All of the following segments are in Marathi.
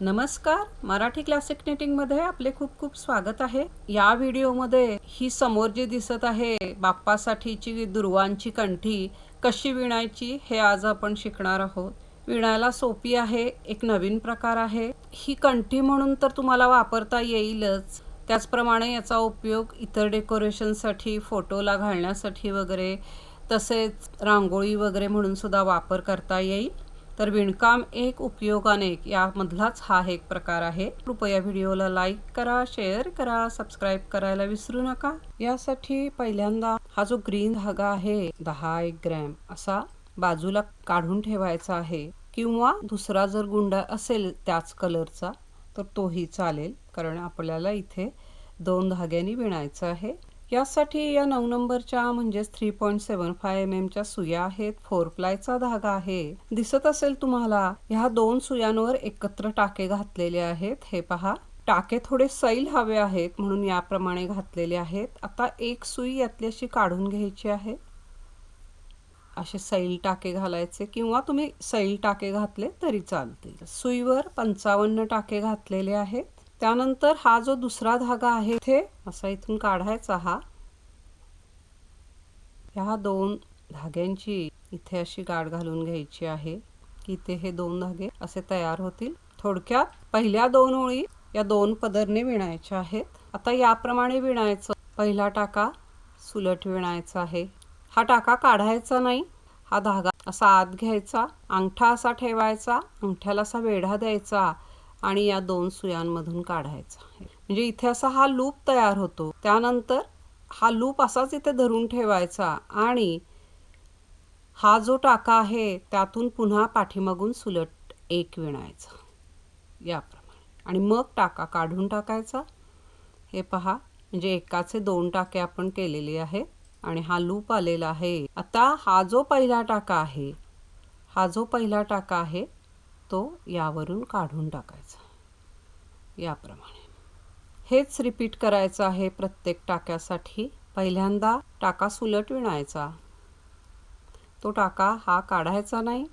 नमस्कार. मराठी क्लासिक नेटिंगमध्ये आपले खूप खूप स्वागत आहे. या व्हिडिओमध्ये ही समोर जी दिसत आहे बाप्पासाठीची दुर्वांची कंठी कशी विणायची हे आज आपण शिकणार आहोत. विणायला सोपी आहे एक नवीन प्रकार आहे. ही कंठी म्हणून तर तुम्हाला वापरता येईलच. त्याचप्रमाणे याचा उपयोग इतर डेकोरेशनसाठी फोटोला घालण्यासाठी वगैरे तसेच रांगोळी वगैरे म्हणून सुद्धा वापर करता येईल. तर विणकाम एक उपयोगाने यामधलाच हा एक प्रकार आहे. कृपया व्हिडिओला लाईक करा शेअर करा सबस्क्राईब करायला विसरू नका. यासाठी पहिल्यांदा हा जो ग्रीन धागा आहे दहा एक ग्रॅम असा बाजूला काढून ठेवायचा आहे. किंवा दुसरा जर गुंडा असेल त्याच कलरचा तर तोही चालेल कारण आपल्याला इथे दोन धाग्यांनी विणायचं आहे. यासाठी या नऊ नंबरच्या म्हणजेच three point seven five M एमच्या सुया आहेत. फोर प्लायचा धागा आहे. दिसत असेल तुम्हाला ह्या दोन सुयांवर एकत्र टाके घातलेले आहेत. हे पहा टाके थोडे सैल हवे आहेत म्हणून याप्रमाणे घातलेले आहेत. आता एक सुई यातली अशी काढून घ्यायची आहे. असे सैल टाके घालायचे किंवा तुम्ही सैल टाके घातले तरी चालतील. सुईवर पंचावन्न टाके घातलेले आहेत. त्यानंतर हा जो दुसरा धागा आहे ते असा इथून काढायचा हा. ह्या दोन धाग्यांची इथे अशी गाठ घालून घ्यायची आहे की इथे हे दोन धागे असे तयार होतील. थोडक्यात पहिल्या दोन ओळी या दोन पदरने विणायच्या आहेत. आता याप्रमाणे विणायचं. पहिला टाका सुलट विणायचा आहे. हा टाका काढायचा नाही. हा धागा असा आत घ्यायचा अंगठा असा ठेवायचा अंगठ्याला असा वेढा द्यायचा आणि या दोन सुयांमधून काढायचा म्हणजे इथे असा हा लूप तयार होतो. त्यानंतर हा लूप असाच इथे धरून ठेवायचा आणि हा जो टाका आहे त्यातून पुन्हा पाठीमागून सुलट एक विणायचा. याप्रमाणे. आणि मग टाका काढून टाकायचा. हे पहा म्हणजे एकाचे दोन टाके आपण केलेले आहेत आणि हा लूप आलेला आहे. आता हा जो पहिला टाका आहे हा जो पहिला टाका आहे तो यावरून काढून टाकायचा. याप्रमाणे. हेच रिपीट करायचं आहे प्रत्येक टाक्यासाठी. पहिल्यांदा टाका सुलट विणायचा. तो टाका हा काढायचा नाही.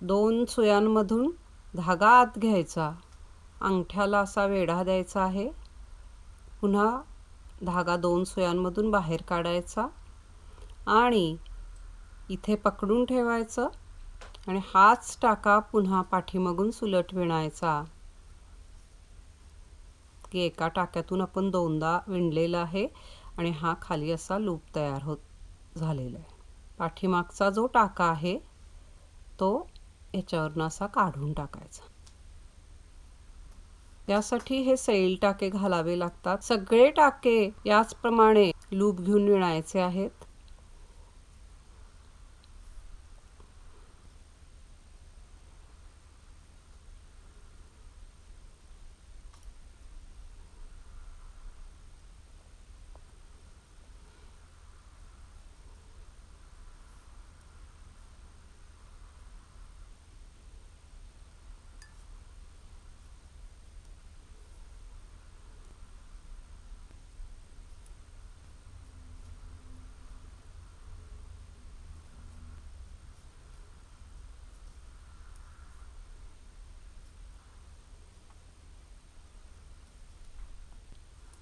दोन सुयांमधून धागा आत घ्यायचा. अंगठ्याला असा वेढा द्यायचा आहे. पुन्हा धागा दोन सुयांमधून बाहेर काढायचा आणि इथे पकडून ठेवायचं आणि हाच टाका पुन्हा पाठीमागून सुलट विणायचा. की एका टाक्यातून आपण दोनदा विणलेला आहे आणि हा खाली असा लूप तयार होत झालेला आहे. पाठीमागचा जो टाका आहे तो याच्यावरनं असा काढून टाकायचा. यासाठी हे सैल टाके घालावे लागतात. सगळे टाके याचप्रमाणे लूप घेऊन विणायचे आहेत.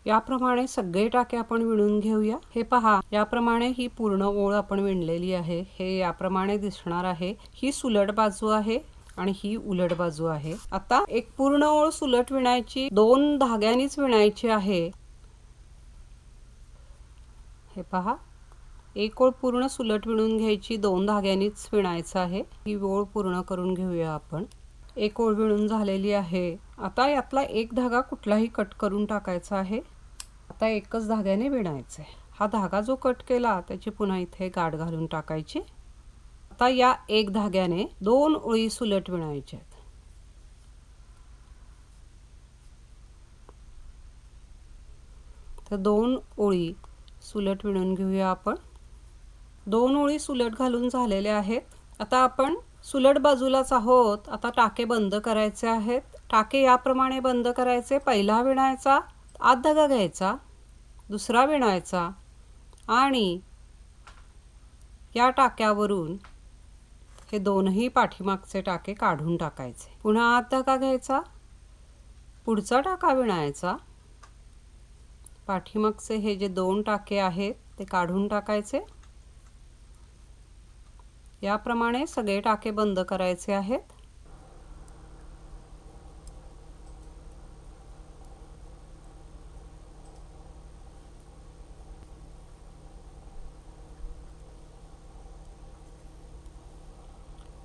याप्रमाणे सगळे टाके आपण विणून घेऊया. हे पहा याप्रमाणे ही पूर्ण ओळ आपण विणलेली आहे. हे याप्रमाणे दिसणार आहे. ही सुलट बाजू आहे आणि ही उलट बाजू आहे. आता एक पूर्ण ओळ सुलट विणायची दोन धाग्यांनीच विणायची आहे. हे पहा एक ओळ पूर्ण सुलट विणून घ्यायची दोन धाग्यांनीच विणायचं आहे. ही ओळ पूर्ण करून घेऊया आपण. एक ओळ विणून झालेली आहे. आता यातला एक धागा कुठलाही कट करून टाकायचा आहे. आता एकच धाग्याने विणायचं. आहे हा धागा जो कट केला त्याची पुन्हा इथे गाठ घालून टाकायची. आता या एक धाग्याने दोन ओळी सुलट विणायच्या आहेत. तर दोन ओळी सुलट विणून घेऊया आपण. दोन ओळी सुलट घालून झालेल्या आहेत. आता आपण सुलट बाजूलाच आहोत. आता टाके बंद करायचे आहेत. टाके याप्रमाणे बंद करायचे. पहिला विणायचा आत धागा घ्यायचा दुसरा विणायचा आणि या टाक्यावरून हे दोनही पाठीमागचे टाके काढून टाकायचे. पुन्हा आत धागा घ्यायचा पुढचा टाका विणायचा. पाठीमागचे हे जे दोन टाके आहेत ते काढून टाकायचे. याप्रमाणे सगळे टाके बंद करायचे आहेत.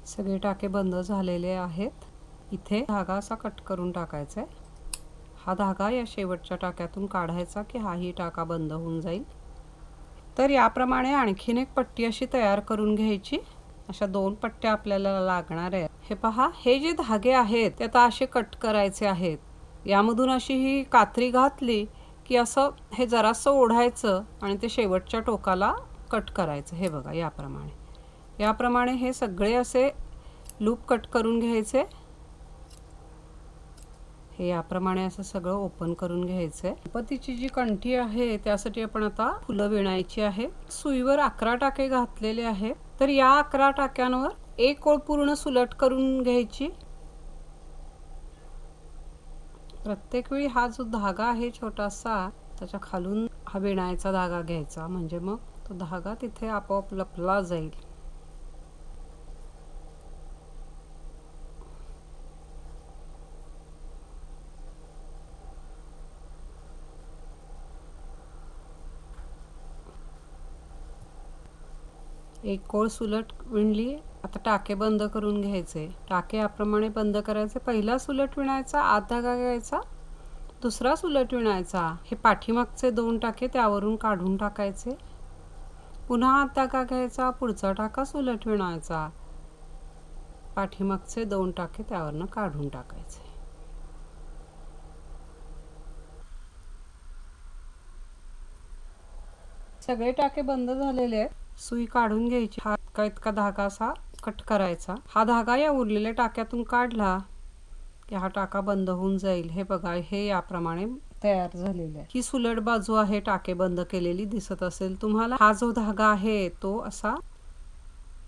सगळे टाके बंद झालेले आहेत. इथे धागा असा कट करून टाकायचा आहे. हा धागा या शेवटच्या टाक्यातून काढायचा की हाही टाका बंद होऊन जाईल. तर याप्रमाणे आणखीन एक पट्टी अशी तयार करून घ्यायची. अशा दोन पट्ट्या आपल्याला लागणार आहेत. हे पहा हे जे धागे आहेत ते आता असे कट करायचे आहेत. यामधून अशी ही कात्री घातली की असं हे जरासं ओढायचं आणि ते शेवटच्या टोकाला कट करायचं. हे बघा याप्रमाणे. याप्रमाणे हे सगळे असे लूप कट करून घ्यायचे. हे याप्रमाणे असं सगळं ओपन करून घ्यायचंय. गणपतीची जी कंठी आहे त्यासाठी आपण आता फुलं विणायची आहे. सुईवर अकरा टाके घातलेले आहे. तर या अकरा टाक्यांवर एक ओळ पूर्ण सुलट करून घ्यायची. प्रत्येक वेळी हा जो धागा आहे छोटासा त्याच्या खालून हा विणायचा धागा घ्यायचा. म्हणजे मग तो धागा तिथे आपोआप लपला जाईल. एक कोळ सुलट विणली आता टाके बंद करून घ्यायचे. टाके याप्रमाणे बंद करायचे. पहिला सुलट विणायचा आत धागा घ्यायचा दुसरा सुलट विणायचा. हे पाठीमागचे दोन टाके त्यावरून काढून टाकायचे. पुन्हा आत धागा घ्यायचा पुढचा टाका सुलट विणायचा. पाठीमागचे दोन टाके त्यावरनं काढून टाकायचे. सगळे टाके बंद झालेले आहेत. सुई काढून घ्यायची. हा इतका इतका धागा असा कट करायचा. हा धागा या उरलेल्या टाक्यातून काढला की हा टाका बंद होऊन जाईल. हे बघा हे याप्रमाणे तयार झालेले आहे. ही सुलट बाजू आहे टाके बंद केलेली दिसत असेल तुम्हाला. हा जो धागा आहे तो असा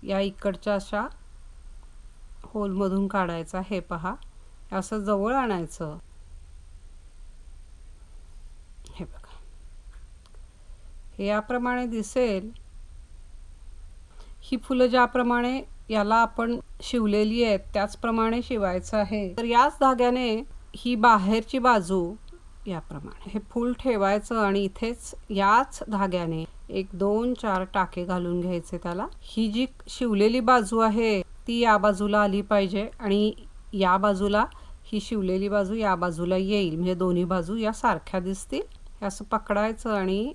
या इकडच्या अशा होलमधून काढायचा. हे पहा असं जवळ आणायचं. हे बघा. हे याप्रमाणे दिसेल. ही फुलं ज्याप्रमाणे याला आपण शिवलेली आहेत त्याचप्रमाणे शिवायचं आहे. तर याच धाग्याने ही बाहेरची बाजू याप्रमाणे. हे फूल ठेवायचं आणि इथेच याच धाग्याने एक दोन चार टाके घालून घ्यायचे त्याला. ही जी शिवलेली बाजू आहे ती या बाजूला आली पाहिजे आणि या बाजूला ही शिवलेली बाजू या बाजूला येईल. म्हणजे दोन्ही बाजू या सारख्या दिसतील. हे असं पकडायचं आणि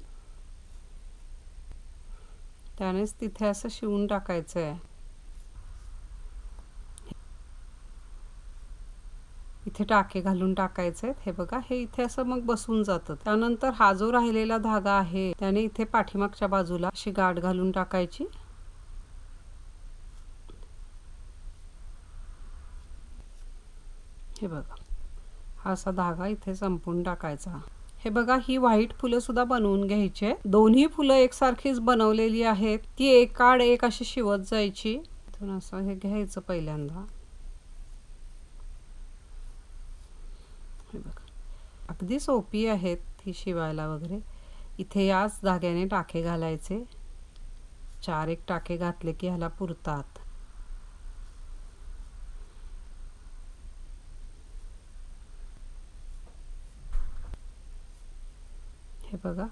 त्यानेच तिथे असं शिवून टाकायचं आहे इथे टाके घालून टाकायचे हे बघा हे इथे असं मग बसून जातं. त्यानंतर हा जो राहिलेला धागा आहे त्याने इथे पाठीमागच्या बाजूला अशी गाठ घालून टाकायची. हे बघा हा असा धागा इथे संपून टाकायचा. हे बघा ही व्हाईट फुलं सुद्धा बनवून घ्यायची. दोन्ही फुलं एकसारखीच बनवलेली आहेत. ती एकाड एक अशी शिवत जायची. इथून असं हे घ्यायचं पहिल्यांदा. हे बघा. अगदी सोपी आहेत ही शिवायला वगैरे. इथे याच धाग्याने टाके घालायचे. चार एक टाके घातले की ह्याला पुरतात हे बघा.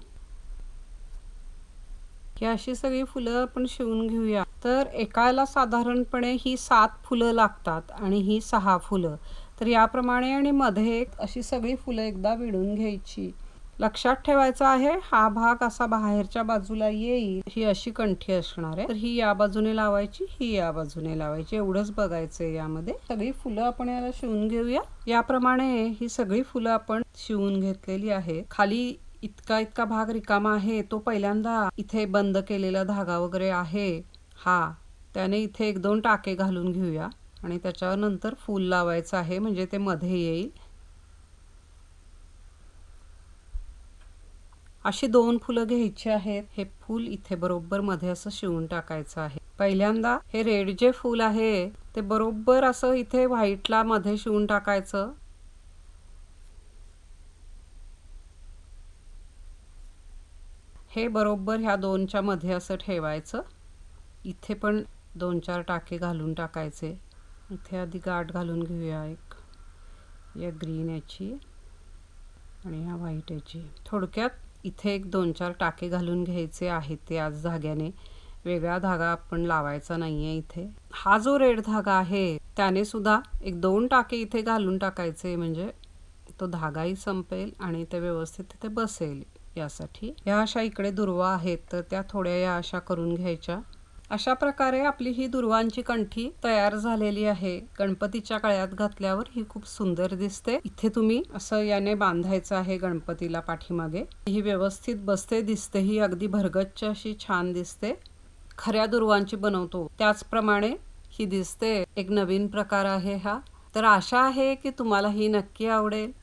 ही अशी सगळी फुलं आपण शिवून घेऊया. तर एकाला साधारणपणे ही सात फुलं लागतात आणि ही सहा फुलं. तर याप्रमाणे आणि मध्ये अशी सगळी फुलं एकदा विणून घ्यायची. लक्षात ठेवायचं आहे हा भाग असा बाहेरच्या बाजूला येईल ही अशी कंठी असणार आहे. तर ही या बाजूने लावायची ही या बाजूने लावायची. एवढंच बघायचंय यामध्ये. सगळी फुलं आपण याला शिवून घेऊया. याप्रमाणे ही सगळी फुलं आपण शिवून घेतलेली आहे खाली इतका इतका भाग रिकामा आहे तो पहिल्यांदा इथे बंद केलेला धागा वगैरे आहे. हा त्याने इथे एक दोन टाके घालून घेऊया आणि त्याच्यानंतर फूल लावायचं आहे म्हणजे ते मध्ये येईल. अशी दोन फुलं घ्यायची आहेत. हे फूल इथे बरोबर मध्ये असं शिवून टाकायचं आहे. पहिल्यांदा हे रेड जे फूल आहे ते बरोबर असं इथे व्हाईटला मध्ये शिवून टाकायचं. हे बरोबर ह्या दोनच्या मध्ये असं ठेवायचं. इथे पण दोन चार टाके घालून टाकायचे. इथे आधी गाठ घालून घेऊया एक. या ग्रीन याची आणि ह्या व्हाईट याची. थोडक्यात इथे एक दोन चार टाके घालून घ्यायचे आहेत ते आज धाग्याने. वेगळा धागा आपण लावायचा नाही आहे इथे. हा जो रेड धागा आहे त्याने सुद्धा एक दोन टाके इथे घालून टाकायचे. म्हणजे तो धागाही संपेल आणि ते व्यवस्थित तिथे बसेल. यासाठी. या अशा इकडे दुर्वा आहेत तर त्या थोड्या या अशा करून घ्यायच्या. अशा प्रकारे आपली ही दुर्वांची कंठी तयार झालेली आहे. गणपतीच्या कळ्यात घातल्यावर ही खूप सुंदर दिसते. इथे तुम्ही असं याने बांधायचं आहे गणपतीला पाठीमागे. ही व्यवस्थित बसते दिसते ही अगदी भरगच्च अशी छान दिसते. खऱ्या दुर्वांची बनवतो. त्याचप्रमाणे ही दिसते. एक नवीन प्रकार आहे हा. तर आशा आहे की तुम्हाला ही नक्की आवडेल.